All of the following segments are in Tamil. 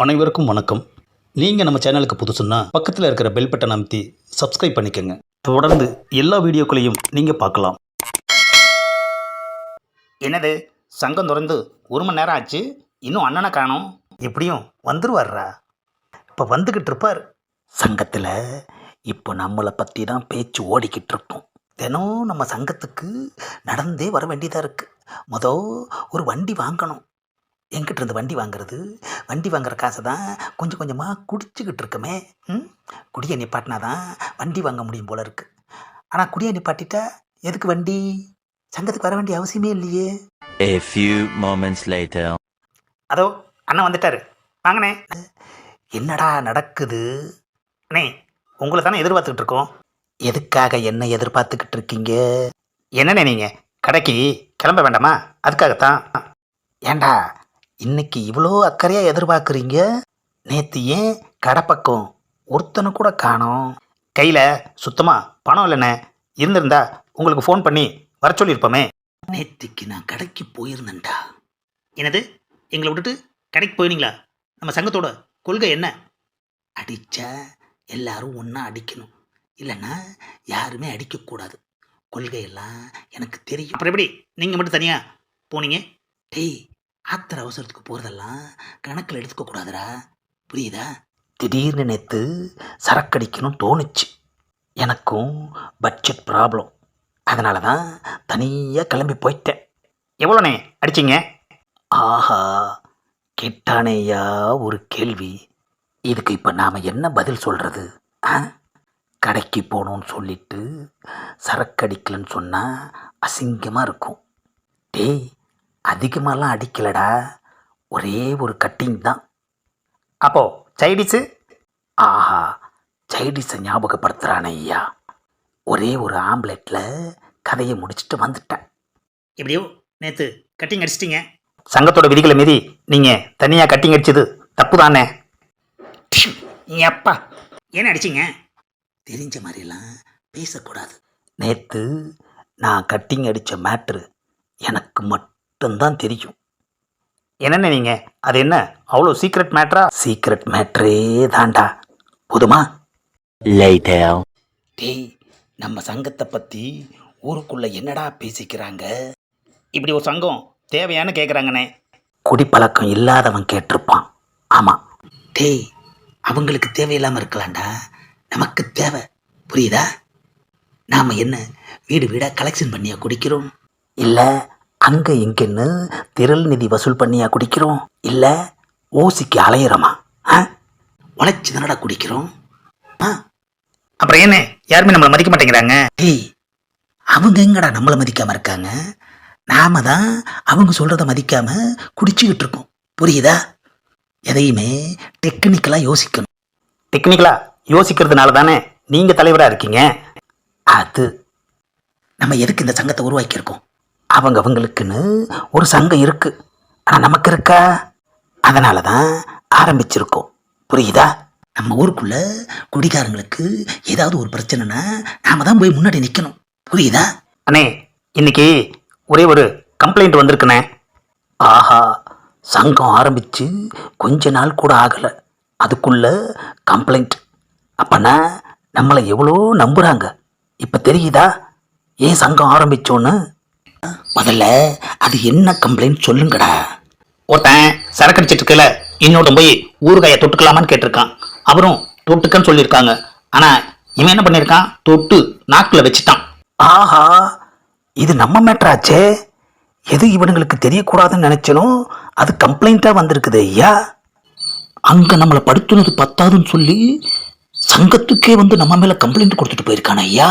அனைவருக்கும் வணக்கம். நீங்கள் நம்ம சேனலுக்கு புதுசுன்னா பக்கத்தில் இருக்கிற பெல் பட்டன் அமைத்தி சப்ஸ்கிரைப் பண்ணிக்கோங்க. தொடர்ந்து எல்லா வீடியோக்களையும் நீங்கள் பார்க்கலாம். என்னது? சங்கம் திறந்து ஒரு மணி நேரம் ஆச்சு. இன்னும் அண்ணனை காணும். எப்படியும் வந்துருவார்ரா? இப்போ வந்துக்கிட்டு இருப்பார். சங்கத்தில் இப்போ நம்மளை பற்றி தான் பேச்சு ஓடிக்கிட்டு இருக்கோம் தினம் நம்ம சங்கத்துக்கு நடந்தே வர வேண்டியதாக இருக்குது மொதல் ஒரு வண்டி வாங்கணும். எங்கிட்ட இருந்து வண்டி வாங்குறது வண்டி வாங்குற காசை தான் கொஞ்சம் கொஞ்சமாக குடிச்சுக்கிட்டு இருக்கமே. ம்? குடியை நிப்பாட்டினா தான் வண்டி வாங்க முடியும் போல இருக்கு. ஆனால் குடியை நிப்பாட்டிட்டா எதுக்கு வண்டி? சங்கத்துக்கு வர வேண்டிய அவசியமே இல்லையே. A few moments later. அதோ அண்ணன் வந்துட்டாரு. வாங்கண்ணே. என்னடா நடக்குது? அண்ணே உங்களை தானே எதிர்பார்த்துக்கிட்டு இருக்கோம். எதுக்காக என்ன எதிர்பார்த்துக்கிட்டு இருக்கீங்க? என்னண்ணே நீங்கள் கடைக்கு கிளம்ப வேண்டாமா? அதுக்காகத்தான். ஏண்டா இன்னைக்கு இவ்வளோ அக்கறையாக எதிர்பார்க்குறீங்க? நேற்று ஏன் கடை பக்கம் ஒருத்தனை கூட காணோம். கையில் சுத்தமாக பணம் இல்லைண்ணே. இருந்திருந்தா உங்களுக்கு ஃபோன் பண்ணி வர சொல்லியிருப்போமே. நேற்றுக்கு நான் கடைக்கு போயிருந்தேன்டா. என்னது? எங்களை விட்டுட்டு கடைக்கு போயிருந்தீங்களா? நம்ம சங்கத்தோட கொள்கை என்ன? அடித்தா எல்லாரும் ஒன்றா அடிக்கணும். இல்லைன்னா யாருமே அடிக்கக்கூடாது கொள்கையெல்லாம் எனக்கு தெரியும். அப்புறம் எப்படி? நீங்கள் மட்டும் தனியாக போனீங்க? டேய் ஆத்திர அவசரத்துக்கு போகிறதெல்லாம் கணக்கில் எடுத்துக்க கூடாதுடா. புரியுதா? திடீர்னு நேற்று சரக்கடிக்கணும் தோணுச்சு. எனக்கும் பட்ஜெட் ப்ராப்ளம் அதனால தான் தனியாக கிளம்பி போயிட்டேன். எவ்வளோண்ணே? அடிச்சிங்க. ஆஹா கேட்டானேயா ஒரு கேள்வி. இதுக்கு இப்போ நாம் என்ன பதில் சொல்கிறது ஆ? கடைக்கு போகணும்னு சொல்லிட்டு சரக்கு அடிக்கலன்னு சொன்னால் அசிங்கமாக இருக்கும். டேய் அதிகமாகலாம் அடிக்கலடா. ஒரே ஒரு கட்டிங் தான். அப்போ சைடிஸு? ஆஹா சைடிஸை ஞாபகப்படுத்துகிறானே ஐயா. ஒரே ஒரு ஆம்லெட்டில் கதையை முடிச்சுட்டு வந்துட்டேன். எப்படியோ நேற்று கட்டிங் அடிச்சிட்டிங்க. சங்கத்தோட விதிகளை மீறி நீங்கள் தனியாக கட்டிங் அடிச்சது தப்பு தானே அப்பா? ஏன் அடிச்சிங்க? தெரிஞ்ச மாதிரிலாம் பேசக்கூடாது. நேற்று நான் கட்டிங் அடித்த மேட்ரு எனக்கு மட்டும்தான் தெரியும். என்னென்ன நீங்கள் அது என்ன? அவ்வளோ சீக்ரெட் மேட்ரா சீக்ரெட் மேட்ரே தாண்டா போதுமா. டேய் நம்ம சங்கத்தை பற்றி ஊருக்குள்ளே என்னடா பேசிக்கிறாங்க? இப்படி ஒரு சங்கம் தேவையான்னு கேட்குறாங்கண்ணே குடிப்பழக்கம் இல்லாதவன் கேட்டிருப்பான். ஆமாம் டேய் அவங்களுக்கு தேவையில்லாமல் இருக்கலாம்டா. நமக்கு தேவை. புரியுதா? நாம் என்ன வீடு வீடாக கலெக்ஷன் பண்ணியா குடிக்கிறோம்? இல்லை அங்கே இங்கேன்னு திரள் நிதி வசூல் பண்ணியா குடிக்கிறோம்? இல்லை ஓசிக்கு அலையிறோமா? ஆ? உழைச்சி தானடா குடிக்கிறோம்? ஆ? அப்புறம் என்ன யாருமே நம்மளை மதிக்க மாட்டேங்கிறாங்க. ஏய் அவங்க எங்கடா நம்மளை மதிக்காம இருக்காங்க? நாம தான் அவங்க சொல்றத மதிக்காம குடிச்சுக்கிட்டு இருக்கோம். புரியுதா? எதையுமே டெக்னிக்கலாக யோசிக்கணும். டெக்னிக்கலாக யோசிக்கிறதுனால தானே நீங்கள் தலைவராக இருக்கீங்க? அது. நம்ம எதுக்கு இந்த சங்கத்தை உருவாக்கியிருக்கோம்? அவங்க அவங்களுக்குன்னு ஒரு சங்கம் இருக்கு. ஆனால் நமக்கு இருக்கா? அதனால தான் ஆரம்பிச்சிருக்கோம். புரியுதா? நம்ம ஊருக்குள்ள குடிகாரங்களுக்கு ஏதாவது ஒரு பிரச்சனைனா நாம தான் போய் முன்னாடி நிற்கணும் புரியுதா? அண்ணே இன்னைக்கு ஒரே ஒரு கம்ப்ளைண்ட் வந்திருக்குண்ணே. ஆஹா சங்கம் ஆரம்பித்து கொஞ்ச நாள் கூட ஆகலை. அதுக்குள்ள கம்ப்ளைண்ட் அப்போனா நம்மளை எவ்வளோ நம்புகிறாங்க இப்போ தெரியுதா? ஏன் சங்கம் ஆரம்பிச்சோன்னு? முதல்ல அது என்ன கம்ப்ளைண்ட் சொல்லுங்கடா. ஒருத்தன் சரக்கு அடிச்சிட்டு இருக்கல இன்னொருத்தன் போய் ஊறுகாயை தொட்டுக்கலாமான்னு கேட்டிருக்கான். அவரும் தொட்டுக்கன்னு சொல்லியிருக்காங்க. ஆனால் இவன் என்ன பண்ணியிருக்கான்? தொட்டு நாக்கில் வச்சுட்டான். ஆஹா இது நம்ம மேட்ராச்சே எது இவனுங்களுக்கு தெரியக்கூடாதுன்னு நினைச்சனோ அது கம்ப்ளைண்ட்டாக வந்திருக்குது ஐயா. அங்கே நம்மளை படுத்துனது பத்தாதுன்னு சொல்லி சங்கத்துக்கே வந்து நம்ம மேலே கம்ப்ளைண்ட் கொடுத்துட்டு போயிருக்கானே ஐயா.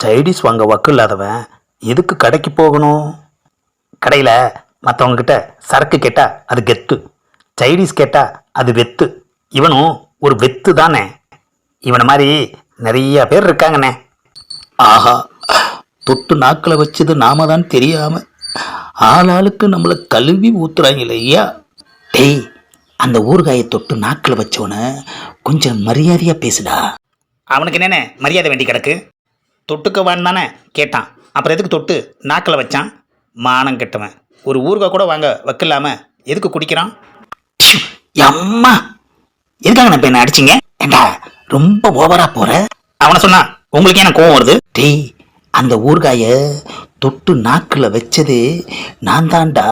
சைடிஸ் வாங்க வக்கு இல்லாதவன். எதுக்கு கடைக்கு போகணும்? கடையில் மற்றவங்கக்கிட்ட சரக்கு கேட்டால் அது கெத்து. சைனீஸ் கேட்டால் அது வெத்து. இவனும் ஒரு வெத்து தானே. இவனை மாதிரி நிறைய பேர் இருக்காங்கண்ணே. ஆஹா. தொட்டு நாக்களை வச்சது நாம தான் தெரியாம ஆளாளுக்கு நம்மளை கழுவி ஊத்துறாங்களே ஐயா டேய் அந்த ஊறுகாயை தொட்டு நாக்கில் வச்சோன்னு கொஞ்சம் மரியாதையாக பேசுடா. அவனுக்கு என்னென்ன மரியாதை வேண்டி கிடக்கு? தொட்டுக்கவான்னு தானே கேட்டான். அப்புறம் எதுக்கு தொட்டு நாக்கில் வச்சான்? மானம் கெட்டவன். ஒரு ஊருக்கா கூட வாங்க வைக்கலாம? எதுக்கு குடிக்கிறான்? அம்மா எதுக்காக நான் இப்போ என்ன அடிச்சிங்க? ஏண்டா ரொம்ப ஓவரா போற? அவனை சொன்னா உங்களுக்கு என்ன கோவம் வருது? டேய் அந்த ஊர்காய தொட்டு நாக்கில் வச்சது நான் தான்டா.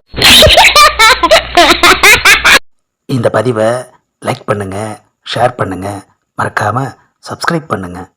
இந்த பதிவை லைக் பண்ணுங்க ஷேர் பண்ணுங்க. மறக்காம சப்ஸ்கிரைப் பண்ணுங்கள்